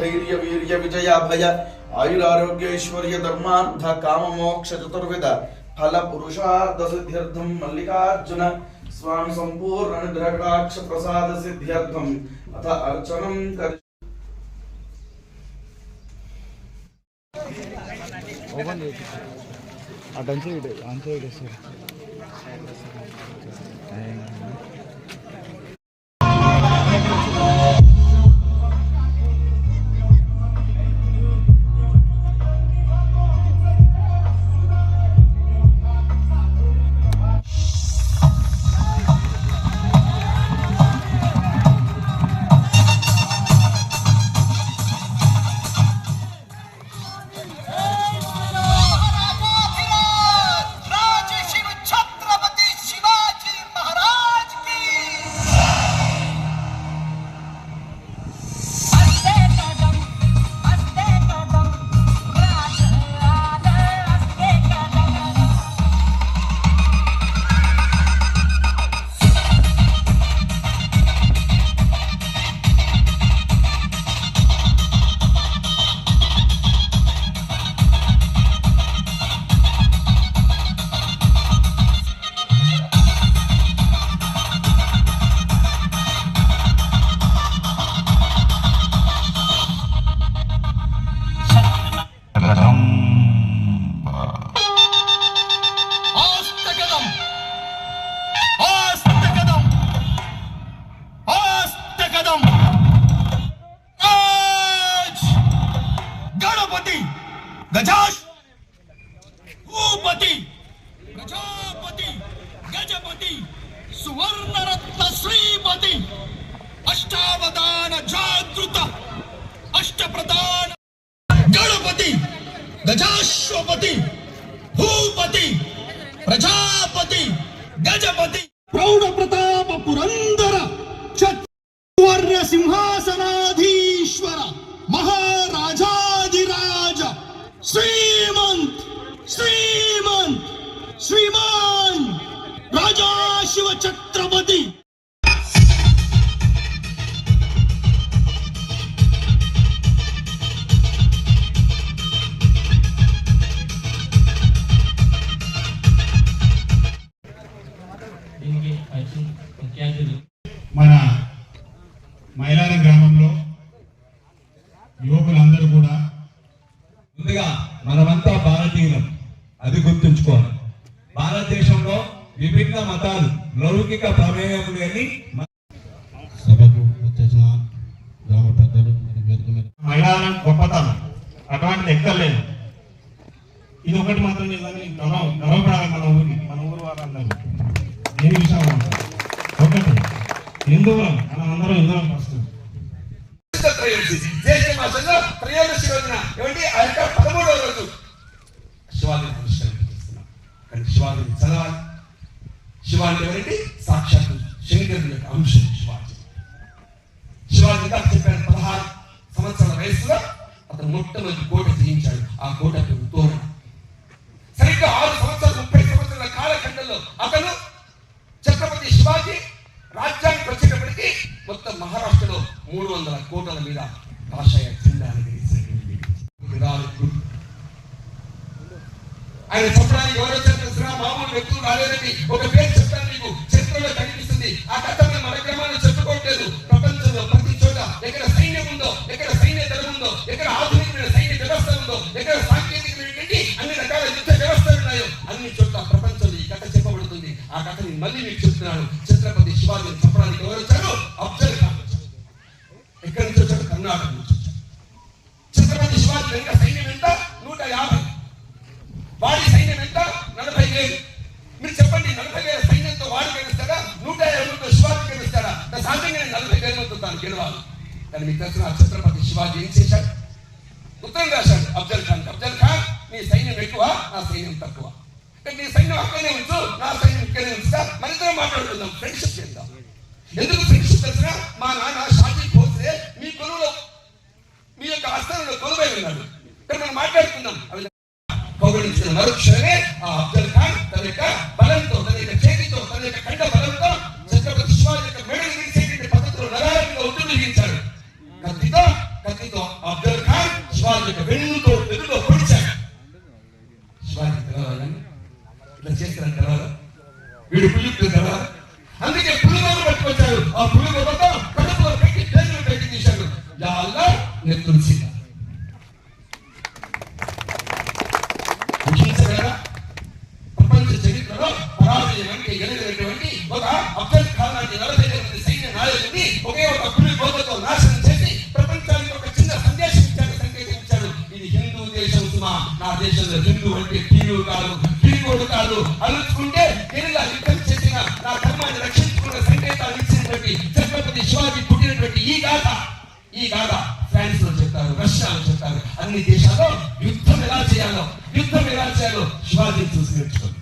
ధైర్య వీర్య విజయ భయ ఆయురారోగ్య ఐశ్వర్య ధర్మార్థ కామ మోక్ష చతుర్విధ ఫల పురుషార్థ సిద్ధ్యర్థం మల్లికార్జున స్వామి సంపూర్ణ అనుగ్రహకాక్ష ప్రసాద సిద్ధ్యర్థం అథ అర్చనం కరి ఓపెన్ చేసి అటు అంచే ఇటు అంచే ఇటు సార్ गजाश। भूपति। प्रजापति गजपति। सुवर्ण रत्न श्रीपति अष्टावधान जागृत। अष्ट प्रधान गणपति। गजाश्वपति Belichick ప్రమేయం లేని మ- సభకు వచ్చేసిన గ్రామ పెద్దలు గొప్పతనం అటువంటిది ఎక్కర్లేదు ఇది ఒకటి మాత్రం నిజంగా గర్వం గర్వపడాలి మన ఊరికి మన ఊరు వారందరూ. విషయం ఒకటి హిందువులం మనం అందరం హిందువులం ఫస్ట్. త్రయోదశి జ్యేష్ఠ మాసంలో త్రయోదశి రోజున ఏమంటే ఆ యొక్క పదమూడవ రోజు. శివాజీని ఆవిష్కరణ చేస్తున్నాం కానీ శివాజీని చదవాలి. శివాజీ ఎవరంటే సంవత్సరాల అతను మొట్టమొదటి కోట చేయించాడు ఆ కోట పేరు తోరణ సరిగ్గా ఆరు సంవత్సరాలు ముప్పై సంవత్సరాల కాలఖండంలో అతను ఛత్రపతి శివాజీ రాజ్యానికి వచ్చేటప్పటికి మొత్తం మహారాష్ట్రలో మూడు వందల కోటల మీద కాషాయ జెండాను ఆయన చెప్పడానికి ఎవరో చెప్పిన మామూలు వ్యక్తులు రాలేదండి. ఒక పేరు చెప్తాను మీకు. చరిత్రలో కనిపిస్తుంది. ఆ కథ మన గ్రామాన్ని చెప్పుకోవట్లేదు. ప్రపంచంలో ప్రతి చోట ఎక్కడ సైన్యం ఉందో ఎక్కడ సైన్యం ఆధునికమైన సైన్య వ్యవస్థ ఉందో ఎక్కడ సాంకేతికమైనటువంటి అన్ని రకాల యుద్ధ వ్యవస్థలు ఉన్నాయో అన్ని చోట్ల ప్రపంచంలో ఈ కథ చెప్పబడుతుంది. ఆ కథని మళ్ళీ మీకు చెప్తున్నాను. ఛత్రపతి శివాజీ చెప్పడానికి ఎవరు వచ్చారు? అఫ్జల్ ఖాన్ ఎక్కడి నుంచి వచ్చారు? కర్ణాటక నుంచి ఛత్రపతి శివాజీ ఇంకా సైన్యం ఎంత? నూట యాభై. వాడి సైన్యం ఎంత? నలభై వేలు మీరు చెప్పండి నలభై వేల సైన్యంతో వాడు గెలుస్తాడా? నూట యాభైతో శివాజీ గెలుస్తాడా? నా సాధ్యంగా నలభై వేల మందితో తాను గెలవాలి. కానీ మీకు తెలిసిన ఆ ఛత్రపతి శివాజీ ఏం చేశాడు? నా సైన్యం తక్కువ. నీ సైన్యం అక్కడనే ఉంచు నా సైన్యం ఇక్కడనే ఉంచుతా మన ఇద్దరం మాట్లాడుకుందాం. ఫ్రెండ్షిప్ చేద్దాం. ఎందుకు ఫ్రెండ్షిప్ తెలిసిన మా నాన్న షాజీ పోతే మీ కొలువులో మీ యొక్క ఆస్థానంలో కొలువై ఉన్నాడు. ఇక్కడ మనం మాట్లాడుకుందాం. అవి పొగడించిన మరుక్షణమే ఆ అబ్దుల్ ఖాన్ తన యొక్క బలంతో తన యొక్క చేతితో తన యొక్క కండ బలంతో ఛత్రపతి శివాజీ యొక్క మెడలు విరిచేటువంటి పద్ధతిలో నరారంగా ఉద్యోగించాడు కత్తితో పులి చూసావా అందుకే పులిగోలు పట్టుకొచ్చారు. ఆ పులిగోలతో కడుపులో పెట్టి పేర్లు పెట్టి తీశారు. యాల్లా నేను తులసి ప్రపంచ చరిత్రలో పరాజయం అంటే ఎదిగినటువంటి ఒక సైన్య నాయకుడిని ఒకే ఒక పులి బోధతో నాశనం ప్రపంచానికి ఒక చిన్న సందేశం ఇచ్చారు ఇది హిందూ దేశం నా దేశంలో హిందూ అంటే పీరు కాదు పీరుకోడు కాదు. అలుచుకుంటే గిరిగా యుద్ధం నా ధర్మాన్ని రక్షించుకున్న సంకేతాలు ఇచ్చినటువంటి ఛత్రపతి శివాజీ పుట్టినటువంటి ఈ గాథ ఈ గాథ ఫ్రాన్స్లో చెప్తారు రష్యాలో చెప్తారు. అన్ని దేశాల్లో యుద్ధం ఎలా చేయాలో యుద్ధం ఎలా చేయాలో శివాజీని చూసి నేర్చుకోండి.